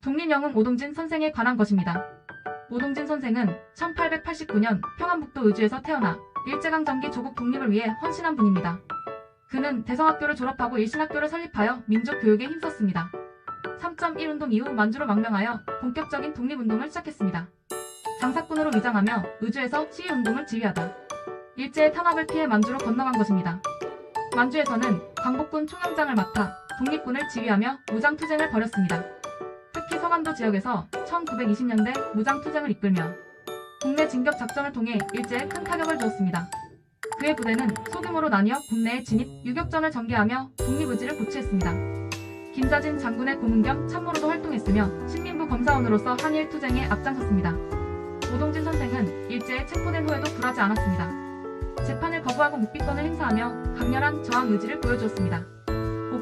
독립영웅 오동진 선생에 관한 것입니다. 오동진 선생은 1889년 평안북도 의주에서 태어나 일제강점기 조국 독립을 위해 헌신한 분입니다. 그는 대성학교를 졸업하고 일신학교를 설립하여 민족교육에 힘썼습니다. 3.1 운동 이후 만주로 망명하여 본격적인 독립운동을 시작했습니다. 장사꾼으로 위장하며 의주에서 시위운동을 지휘하다 일제의 탄압을 피해 만주로 건너간 것입니다. 만주에서는 광복군 총영장을 맡아 독립군을 지휘하며 무장투쟁을 벌였습니다. 특히 서간도 지역에서 1920년대 무장투쟁을 이끌며 국내 진격 작전을 통해 일제에 큰 타격을 주었습니다. 그의 부대는 소규모로 나뉘어 국내에 진입, 유격전을 전개하며 독립의지를 고취했습니다. 김자진 장군의 고문 겸 참모로도 활동했으며 신민부 검사원으로서 한일 투쟁에 앞장섰습니다. 오동진 선생은 일제에 체포된 후에도 굴하지 않았습니다. 재판을 거부하고 묵비권을 행사하며 강렬한 저항 의지를 보여주었습니다.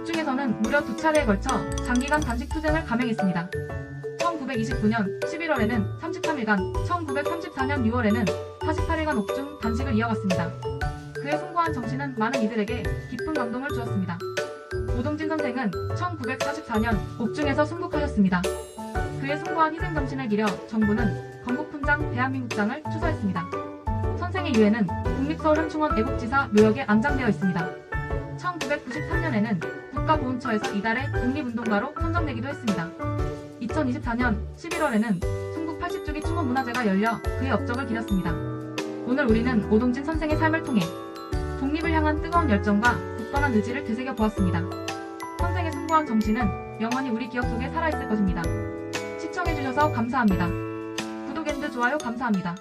옥중에서는 무려 두 차례에 걸쳐 장기간 단식 투쟁을 감행했습니다. 1929년 11월에는 33일간, 1934년 6월에는 48일간 옥중 단식을 이어갔습니다. 그의 숭고한 정신은 많은 이들에게 깊은 감동을 주었습니다. 오동진 선생은 1944년 옥중에서 순국하셨습니다. 그의 숭고한 희생 정신을 기려 정부는 건국훈장 대한민국장을 추서했습니다. 선생의 유해는 국립서울 현충원 애국지사 묘역에 안장되어 있습니다. 1993년에는 국가보훈처에서 이달의 독립운동가로 선정되기도 했습니다. 2024년 11월에는 순국 80주기 충원문화제가 열려 그의 업적을 기렸습니다. 오늘 우리는 오동진 선생의 삶을 통해 독립을 향한 뜨거운 열정과 굳건한 의지를 되새겨 보았습니다. 선생의 숭고한 정신은 영원히 우리 기억 속에 살아있을 것입니다. 시청해주셔서 감사합니다. 구독 앤드 좋아요 감사합니다.